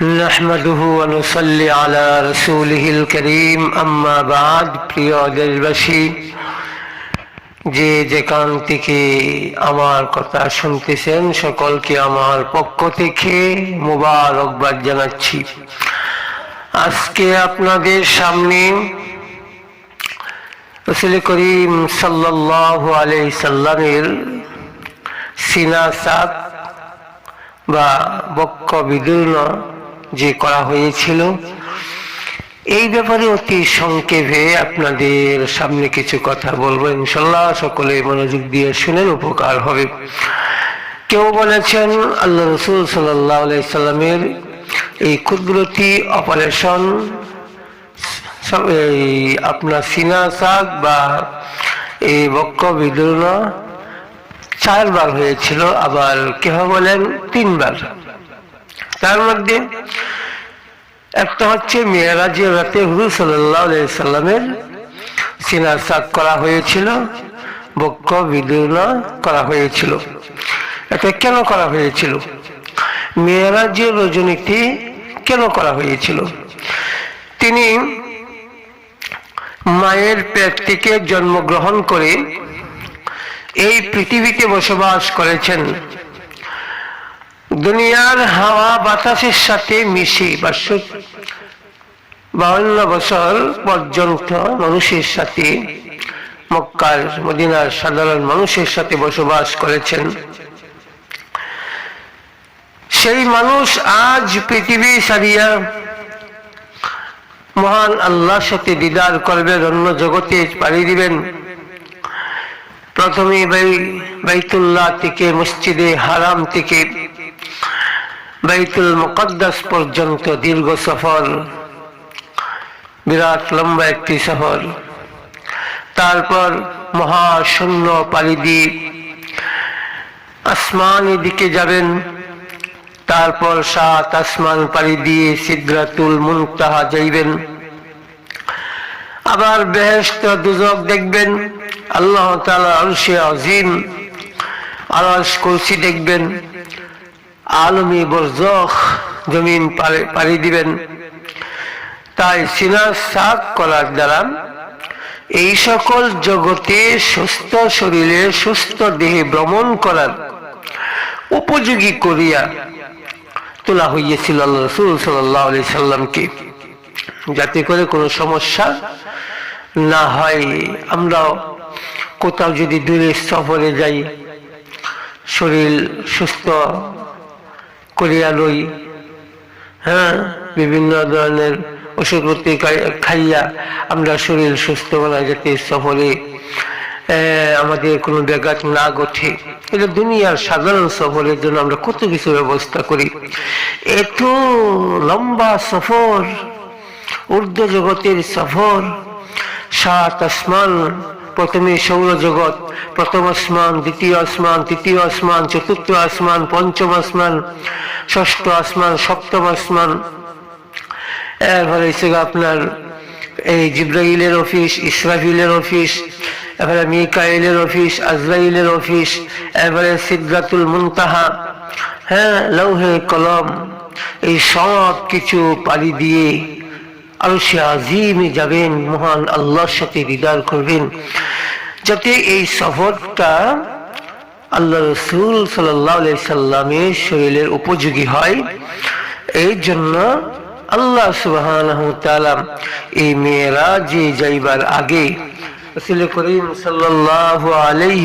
نحمده ونصلي على رسوله الكريم أما بعد প্রিয় দেশবাসী যে যেখান থেকে আমার কথা শুনতেছেন সকলকে আমার পক্ষ থেকে মুবারকবাদ জানাচ্ছি আজকে আপনাদের সামনে রসুল করিম সাল্লাল্লাহু আলাইহি সাল্লামের সিনা সাত বা বক্ষ বিদীর্ণ যে করা হয়েছিল। এই ব্যাপারে অতি সংক্ষেপে আপনাদের সামনে কিছু কথা বলব। ইনশাল্লাহ সকলে মনোযোগ দিয়ে শুনেন উপকার হবে। কেউ বলেছেন, আল্লাহ রসুল সাল্লাহ সাল্লামের এই কুদরতি অপারেশন এই আপনার সিনা শাক বা এই বক্ষ বিদীর্ণ চারবার হয়েছিল, আবার কেহ বলেন তিনবার। তার মধ্যে একটা হচ্ছে মেয়েরাজের রাতে সাল্লাহ সাল্লামের সিনার সাক করা হয়েছিল, বক্ষ, বিদীর্ণ করা হয়েছিল। এটা কেন করা হয়েছিল? মেয়েরাজের রজনীতি কেন করা হয়েছিল? তিনি মায়ের পেট থেকে জন্মগ্রহণ করে এই পৃথিবীতে বসবাস করেছেন। দুনিয়ার হাওয়া বাতাসের সাথে মিশে বাউন্ন বছর পর্যন্ত মানুষের সাথে, মক্কার, মদিনার সাধারণ মানুষের সাথে বসবাস করেছেন। সেই মানুষ আজ পৃথিবী সারিয়া মহান আল্লাহর সাথে দিদার করবেন অন্য জগতে পাড়ি দিবেন। প্রথমে বাইতুল্লাহ থেকে, মসজিদে হারাম থেকে বাইতুল মুকদ্দাস পর্যন্ত দীর্ঘ সফর, বিরাট লম্বা একটি সফর। তারপর মহাশূন্য পারিদ্বীপ আসমানের দিকে যাবেন। তারপর সাত আসমান পাড়ি দিয়ে সিদ্ধাতুল মুনতাহা যাইবেন। আবার বেহেস্ত দুজক দেখবেন, আল্লাহ তালা আলসে আজিম আলাস কুরসি দেখবেন। আলমি বরজখ জমিন পাড়ি দিবেন। তাই সিনা সাক করার দ্বারা এই সকল জগতে সুস্থ শরীরে সুস্থ দেহে ভ্রমণ করার উপযোগী করিয়া তোলা হইয়াছিল আল্লাহ রসুল সাল্লাহ আলি সাল্লামকে। যাতে করে কোনো সমস্যা না হয়। আমরা কোথাও যদি দূরে সফরে যাই, শরীর সুস্থ করিয়া লই। হ্যাঁ বিভিন্ন ধরনের ওষুধপত্র খাইয়া আমরা শরীর সুস্থ বলা যাতে সফরে আমাদের কোনো ব্যাঘাত না ঘটে। এটা দুনিয়ার সাধারণ সফরের জন্য আমরা কত কিছু ব্যবস্থা করি। এত লম্বা সফর, ঊর্ধ্ব জগতের সফর, সাত আসমান প্রথমে সৌরজগৎ, প্রথম আসমান, দ্বিতীয় আসমান, তৃতীয় আসমান, চতুর্থ আসমান, পঞ্চম আসমান, ষষ্ঠ আসমান, সপ্তম আসমান। এরপরে হচ্ছে আপনার এই জিব্রাইলের অফিস, ইসরাফিলের অফিস এবারে মিকাইলের অফিস, আজরাইলের অফিস এবারে সিদ্ধাতুল মুনতাহা হ্যাঁ লৌহে কলম, এই সব কিছু পাড়ি দিয়ে আরও সে আজিমে যাবেন, মহান আল্লাহর সাথে দিদার করবেন। যাতে এই সফরটা আল্লাহ রসুল সাল্লাহ সাল্লামের শরীরের উপযোগী হয়। এই জন্য আল্লাহ সুবাহ এই মেয়েরা যে যাইবার আগে করিম সাল্লাহ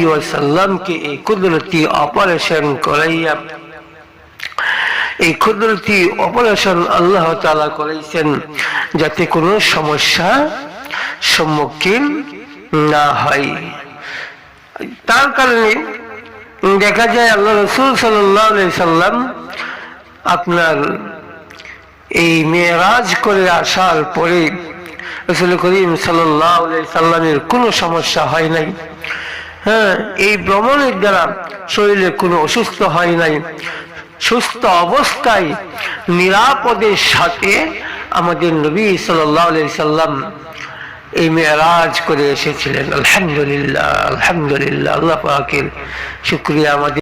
ওয়াসাল্লামকে এই কুদরতি অপারেশন করাইয়া এই কুদরতি অপারেশন আল্লাহ তালা করাইছেন যাতে কোনো সমস্যা সম্মুখীন না হয়। তার কারণে দেখা যায় আল্লাহ রসুল সাল্লাম আপনার এই মেয়েরাজ করে আসার পরে রসুল করিম সাল্লামের কোনো সমস্যা হয় নাই। হ্যাঁ এই ভ্রমণের দ্বারা শরীরে কোনো অসুস্থ হয় নাই। সুস্থ অবস্থায় নিরাপদের সাথে আমাদের নবী সাল্লাম এই মেয়েরাজ করে এসেছিলেন। আলহামদুলিল্লাহ আলহামদুলিল্লাহ, আল্লাহ শুক্রিয়া আমাদের